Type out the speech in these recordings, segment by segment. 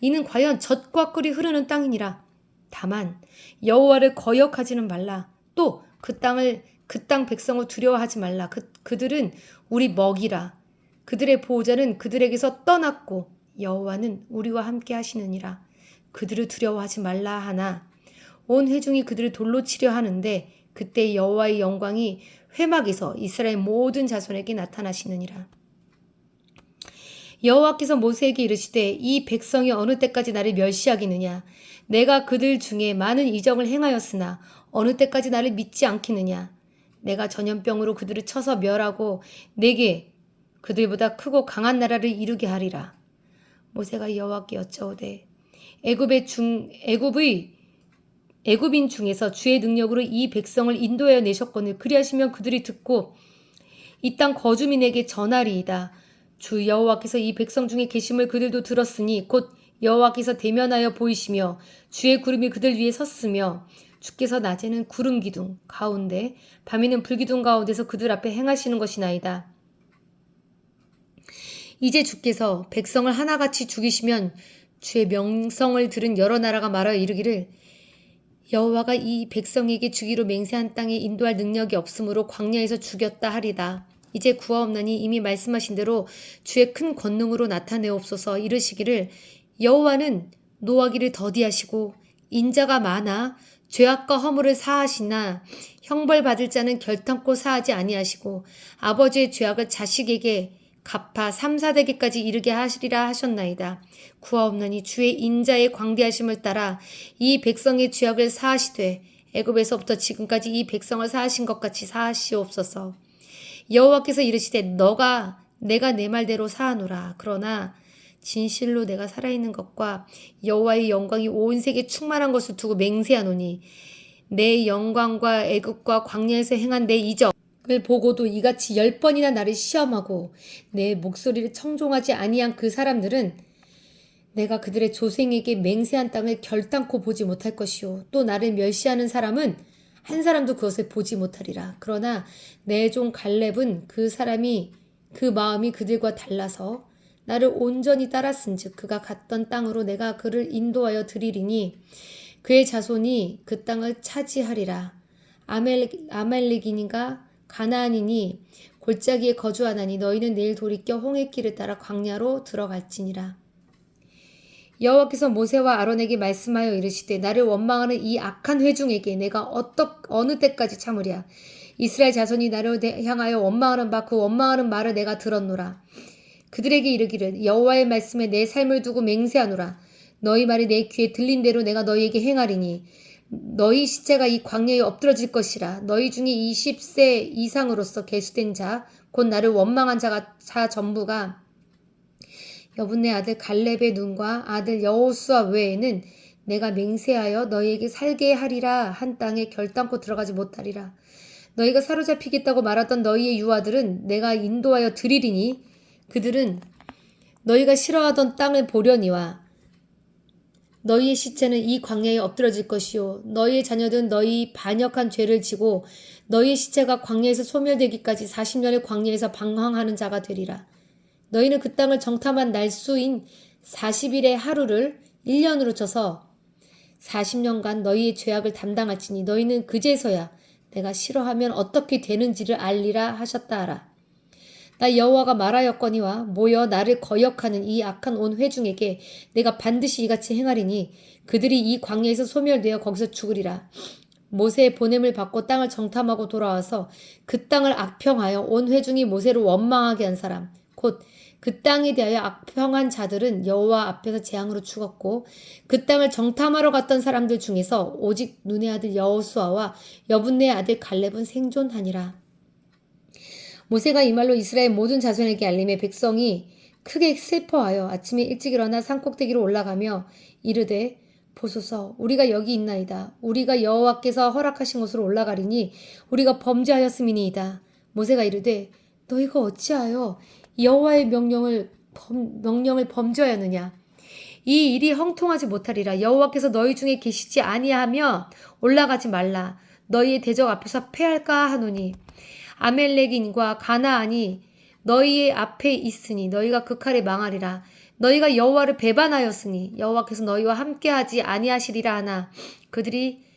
이는 과연 젖과 꿀이 흐르는 땅이니라. 다만 여호와를 거역하지는 말라. 또 그 땅을 그 땅 백성을 두려워하지 말라. 그, 그들은 우리 먹이라. 그들의 보호자는 그들에게서 떠났고 여호와는 우리와 함께 하시느니라. 그들을 두려워하지 말라 하나. 온 회중이 그들을 돌로 치려 하는데 그때 여호와의 영광이 회막에서 이스라엘 모든 자손에게 나타나시느니라 여호와께서 모세에게 이르시되 이 백성이 어느 때까지 나를 멸시하기느냐? 내가 그들 중에 많은 이적을 행하였으나 어느 때까지 나를 믿지 않겠느냐? 내가 전염병으로 그들을 쳐서 멸하고 내게 그들보다 크고 강한 나라를 이루게 하리라. 모세가 여호와께 여짜오되 애굽의 중 애굽의 애굽인 중에서 주의 능력으로 이 백성을 인도하여 내셨거늘 그리하시면 그들이 듣고 이 땅 거주민에게 전하리이다. 주 여호와께서 이 백성 중에 계심을 그들도 들었으니 곧 여호와께서 대면하여 보이시며 주의 구름이 그들 위에 섰으며 주께서 낮에는 구름 기둥 가운데 밤에는 불 기둥 가운데서 그들 앞에 행하시는 것이나이다. 이제 주께서 백성을 하나같이 죽이시면 주의 명성을 들은 여러 나라가 말하여 이르기를 여호와가 이 백성에게 주기로 맹세한 땅에 인도할 능력이 없으므로 광야에서 죽였다 하리다. 이제 구하옵나니 이미 말씀하신 대로 주의 큰 권능으로 나타내옵소서 이르시기를 여호와는 노하기를 더디하시고 인자가 많아 죄악과 허물을 사하시나 형벌 받을 자는 결탄코 사하지 아니하시고 아버지의 죄악을 자식에게 갚아 3, 4대기까지 이르게 하시리라 하셨나이다. 구하옵나니 주의 인자의 광대하심을 따라 이 백성의 죄악을 사하시되 애굽에서부터 지금까지 이 백성을 사하신 것 같이 사하시옵소서. 여호와께서 이르시되 너가 내가 내 말대로 사하노라. 그러나 진실로 내가 살아있는 것과 여호와의 영광이 온 세계 충만한 것을 두고 맹세하노니 내 영광과 애굽과 광야에서 행한 내 이적 을 보고도 이같이 열 번이나 나를 시험하고 내 목소리를 청종하지 아니한 그 사람들은 내가 그들의 조생에게 맹세한 땅을 결단코 보지 못할 것이요 또 나를 멸시하는 사람은 한 사람도 그것을 보지 못하리라 그러나 내 종 갈렙은 그 사람이 그 마음이 그들과 달라서 나를 온전히 따랐은즉 그가 갔던 땅으로 내가 그를 인도하여 드리리니 그의 자손이 그 땅을 차지하리라 아멜 아말렉이니가 가나안이니 골짜기에 거주하나니 너희는 내일 돌이켜 홍해 길을 따라 광야로 들어갈지니라. 여호와께서 모세와 아론에게 말씀하여 이르시되 나를 원망하는 이 악한 회중에게 내가 어떠, 어느 때까지 참으랴? 이스라엘 자손이 나를 향하여 원망하는 바 그 원망하는 말을 내가 들었노라. 그들에게 이르기를 여호와의 말씀에 내 삶을 두고 맹세하노라. 너희 말이 내 귀에 들린 대로 내가 너희에게 행하리니 너희 시체가 이 광야에 엎드러질 것이라. 너희 중에 20세 이상으로서 계수된 자 곧 나를 원망한 자가 자 전부가 여분네 아들 갈렙의 눈과 아들 여호수아 외에는 내가 맹세하여 너희에게 살게 하리라. 한 땅에 결단코 들어가지 못하리라. 너희가 사로잡히겠다고 말했던 너희의 유아들은 내가 인도하여 드리리니 그들은 너희가 싫어하던 땅을 보려니와 너희의 시체는 이 광야에 엎드러질 것이요. 너희의 자녀든 너희 반역한 죄를 지고 너희의 시체가 광야에서 소멸되기까지 40년의 광야에서 방황하는 자가 되리라. 너희는 그 땅을 정탐한 날수인 40일의 하루를 1년으로 쳐서 40년간 너희의 죄악을 담당할지니 너희는 그제서야 내가 싫어하면 어떻게 되는지를 알리라 하셨다 하라. 나 여호와가 말하였거니와 모여 나를 거역하는 이 악한 온 회중에게 내가 반드시 이같이 행하리니 그들이 이 광야에서 소멸되어 거기서 죽으리라. 모세의 보냄을 받고 땅을 정탐하고 돌아와서 그 땅을 악평하여 온 회중이 모세를 원망하게 한 사람 곧 그 땅에 대하여 악평한 자들은 여호와 앞에서 재앙으로 죽었고 그 땅을 정탐하러 갔던 사람들 중에서 오직 눈의 아들 여호수아와 여분네의 아들 갈렙은 생존하니라. 모세가 이 말로 이스라엘 모든 자손에게 알림해 백성이 크게 슬퍼하여 아침에 일찍 일어나 산꼭대기로 올라가며 이르되 보소서 우리가 여기 있나이다 우리가 여호와께서 허락하신 곳으로 올라가리니 우리가 범죄하였음이니이다 모세가 이르되 너희가 어찌하여 여호와의 명령을 범, 명령을 범죄하였느냐? 이 일이 형통하지 못하리라. 여호와께서 너희 중에 계시지 아니하며 올라가지 말라. 너희의 대적 앞에서 패할까 하노니 아멜렉인과 가나안이 너희의 앞에 있으니 너희가 그 칼에 망하리라. 너희가 여호와를 배반하였으니 여호와께서 너희와 함께하지 아니하시리라 하나. 그들이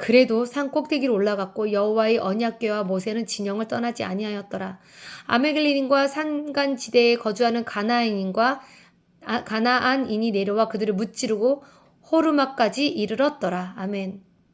그래도 산 꼭대기로 올라갔고 여호와의 언약궤와 모세는 진영을 떠나지 아니하였더라. 아멜렉인과 산간 지대에 거주하는 가나안인과 아- 가나안인이 내려와 그들을 무찌르고 호르마까지 이르렀더라. 아멘.